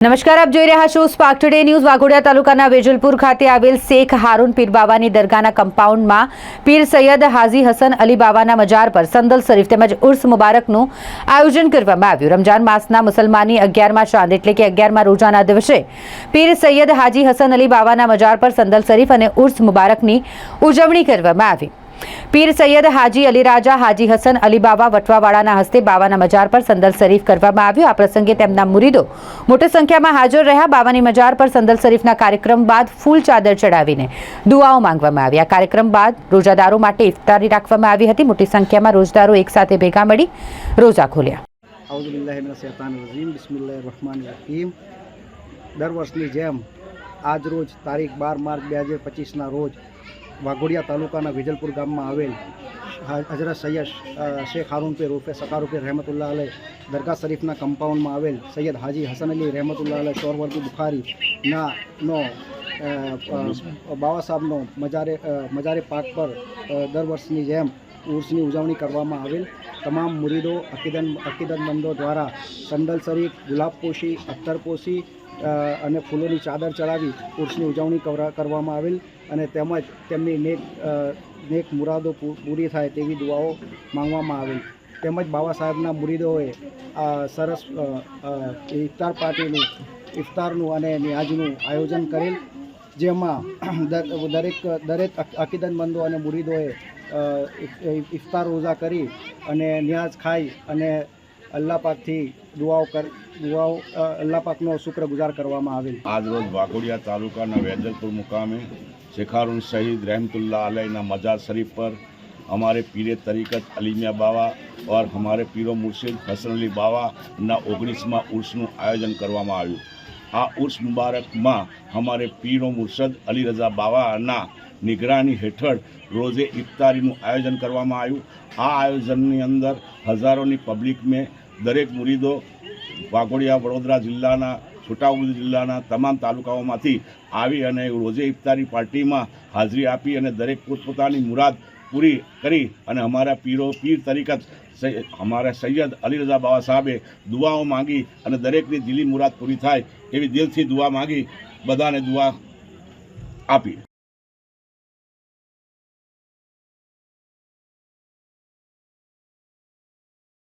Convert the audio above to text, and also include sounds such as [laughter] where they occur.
નમસ્કાર, આપ જોઈ રહ્યા છો સ્પાર્ક ટુડે ન્યૂઝ વાઘોડિયા તાલુકાના વેજલપુર ખાતે આવેલ શેખ હારૂન પીર બાવાની દરગાહના કમ્પાઉન્ડમાં પીર સૈયદ હાજી હસન અલી બાવાના મજાર પર સંદલ શરીફ તેમજ ઉર્સ મુબારકનું આયોજન કરવામાં આવ્યું. રમજાન માસના મુસલમાની અગિયારમાં ચાંદ એટલે કે અગિયારમાં રોજાના દિવસે પીર સૈયદ હાજી હસન અલી બાવાના મજાર પર સંદલ શરીફ અને ઉર્સ મુબારકની ઉજવણી કરવામાં આવી. પીર સૈયદ હાજી અલી રાજા, હાજી હસન અલી બાવા વટવાવાળાના હસ્તે બાવાના મજાર પર સંદલ શરીફ કરવામાં આવ્યો. આ પ્રસંગે તેમના મુરીદો મોટી સંખ્યામાં હાજર રહ્યા. બાવાની મજાર પર સંદલ શરીફના કાર્યક્રમ બાદ ફૂલ ચાદર ચડાવીને દુઆઓ માંગવામાં આવી. આ કાર્યક્રમ બાદ રોજાદારો માટે ઇફતારી રાખવામાં આવી હતી. મોટી સંખ્યામાં રોજદારો એકસાથે ભેગા મળી રોજા ખોલ્યા. દર વર્ષની જેમ આજ રોજ તારીખ બાર માર્ચ બે હજાર પચીસના રોજ વાઘોડિયા તાલુકાના વિજલપુર ગામમાં આવેલ હજરત સૈયદ શેખ હારૂન રૂપે ઉર્ફે સકાર પીર રહેમતુલ્લાહ અલય દરગાહ શરીફના કમ્પાઉન્ડમાં આવેલ સૈયદ હાજી હસન અલી રહેમતુલ્લાહ અલય શોરવર્દી બુખારી ના બાવા સાહેબનો મજારે મજારે પાક પર દર વર્ષની જેમ ઉર્સની ઉજવણી કરવામાં આવેલ. તમામ મુરીદો અકીદન અકીદતમંદો દ્વારા સંદલ શરીફ ગુલાબપોશી અત્તરપોશી અને ફૂલોની ચાદર ચડાવી ઉર્સની ઉજવણી કરા- કરવામાં આવેલ અને તેમજ તેમની નેક નેક મુરાદો પૂરી થાય તેવી દુઆઓ માંગવામાં આવેલ. તેમજ બાબા સાહેબના મુરીદોએ સરસ ઇફતાર પાર્ટીનું, ઇફતારનું અને નિયાજનું આયોજન કરેલ. જેમાં [clears throat] દર- દરેક દરેક અક- અકીદતમંદો અને મુરીદોએ અ, ઇફ- ઇફતાર રોઝા કરી અને નિયાઝ ખાઈ અને અલ્લાહ પાકથી દુઆઓ કર દુઆઓ અ, અલ્લાહ પાકનો શુક્રગુજાર કરવામાં આવેલ આજરોજ વાઘોડિયા તાલુકાના વેજલપુર મુકામે શેખારુન શહીદ रहमतुल्लाह अलैना मजार शरीफ पर हमारे पीर तरीक़त अलीमिया बावा और हमारे પીરો મુર્શિદ હસન અલી બાવાના ઓગણીસમાં ઉર્સનું આયોજન કરવામાં આવ્યું આ ઉર્સ મુબારકમાં અમારે પીરો મુર્શદ અલી રઝા બાવાના નિગરાની હેઠળ રોજે ઇફતારીનું આયોજન કરવામાં આવ્યું. આ આયોજનની અંદર હજારોની પબ્લિક મેં દરેક મુરીદો વાઘોડિયા, વડોદરા જિલ્લાના, છોટાઉદેપુર જિલ્લાના તમામ તાલુકાઓમાંથી આવી અને રોજે ઇફતારી પાર્ટીમાં હાજરી આપી અને દરેક પોતપોતાની મુરાદ પૂરી કરી અને અમારા પીરો પીર તરીકત અમારા સૈયદ અલી રજા બાબા સાહેબે દુઆઓ માંગી અને દરેકની દિલી મુરાદ પૂરી થાય એવી દિલથી દુઆ માંગી બધાને દુઆ આપી.